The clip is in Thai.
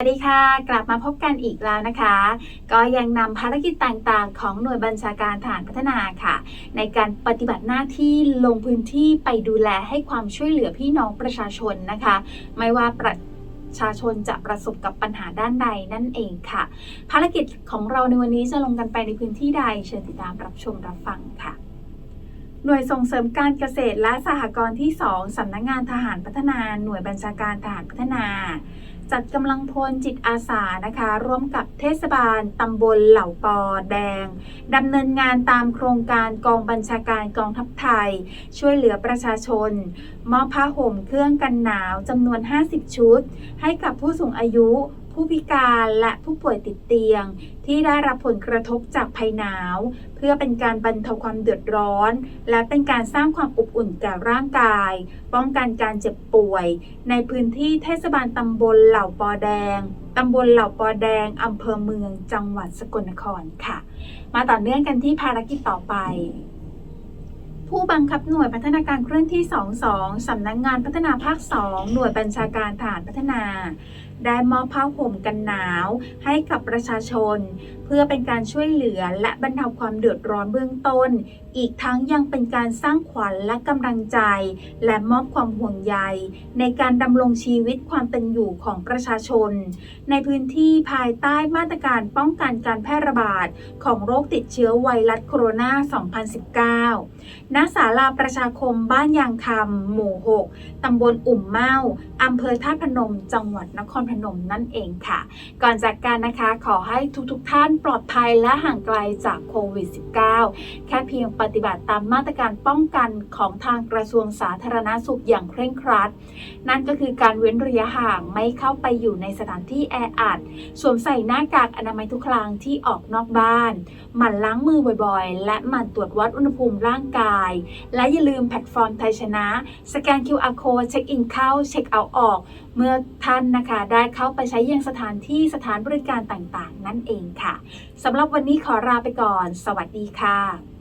สวัสดีค่ะ กลับมาพบกันอีกแล้วนะคะ ก็ยังนำภารกิจต่างๆ ของหน่วยบัญชาการฐานพัฒนาค่ะ ในการปฏิบัติหน้าที่ลงพื้นที่ไปดูแลให้ความช่วยเหลือพี่น้องประชาชนนะคะ ไม่ว่าประชาชนจะประสบกับปัญหาด้านใดนั่นเองค่ะ ภารกิจของเราในวันนี้จะลงกันไปในพื้นที่ใด เชิญติดตามรับชมรับฟังค่ะหน่วยส่งเสริมการเกษตรและสหกรณ์ที่ 2 สำนักงงานทหารพัฒนา หน่วยบัญชาการทหารพัฒนา จัดกำลังพลจิตอาสานะคะ ร่วมกับเทศบาลตำบลเหล่าปอแดงดำเนินงานตามโครงการกองบัญชาการกองทัพไทย ช่วยเหลือประชาชน มอบผ้าห่มเครื่องกันหนาวจำนวน 50 ชุด ให้กับผู้สูงอายุ ผู้พิการและผู้ป่วยติดเตียง ที่ได้รับผลกระทบจากภัยหนาว เพื่อเป็นการบรรเทาความเดือดร้อน และเป็นการสร้างความอบอุ่นแก่ร่างกาย ป้องกันการเจ็บป่วย ในพื้นที่เทศบาลตำบลเหล่าปอแดงตำบลเหล่าปอแดงอำเภอเมืองจังหวัดสกลนครค่ะ มาต่อเนื่องกันที่ภารกิจต่อไปผู้บังคับหน่วยพัฒนาการเคลื่อนที่ 22 สำนักงงานพัฒนาภาค 2 หน่วยบัญชาการฐานพัฒนา ได้มอบผ้าห่มกันหนาว ให้กับประชาชน เพื่อเป็นการช่วยเหลือและบรรเทาความเดือดร้อนเบื้องต้น อีกทั้งยังเป็นการสร้างขวัญและกำลังใจ และมอบความห่วงใย ในการดำรงชีวิตความเป็นอยู่ของประชาชน ในพื้นที่ภายใต้มาตรการป้องกันการแพร่ระบาด ของโรคติดเชื้อไวรัสโคโรนา 2019 ณ ศาลาประชาคมบ้านยางคำหมู่ 6 ตำบลอุ่มเมาอำเภอท่าพนม จังหวัดนครพนมนั่นเองค่ะ ก่อนจากการนะคะขอให้ทุกๆทท่านปลอดภัยและห่างไกลจากโควิด -19 แค่เพียงปฏิบัติตามมาตรการป้องกันของทางกระทรวงสาธารณาสุขอย่างเคร่งครัด นั่นก็คือการเว้นระยะห่างไม่เข้าไปอยู่ในสถานที่แออัดสวมใส่หน้ากากอนามัยทุกครั้งที่ออกนอกบ้าน หมั่นล้างมือบ่อยๆ และหมั่นตรวจวัดอุณหภูมิร่างกาย และอย่าลืมแพลตฟอร์มไทยชนะ สแกน QR code เช็คอินเข้า เช็คเอาท์ออก เมื่อท่านนะคะได้เข้าไปใช้ยังสถานที่สถานบริการต่างๆ นั่นเองค่ะสำหรับวันนี้ขอลาไปก่อน สวัสดีค่ะ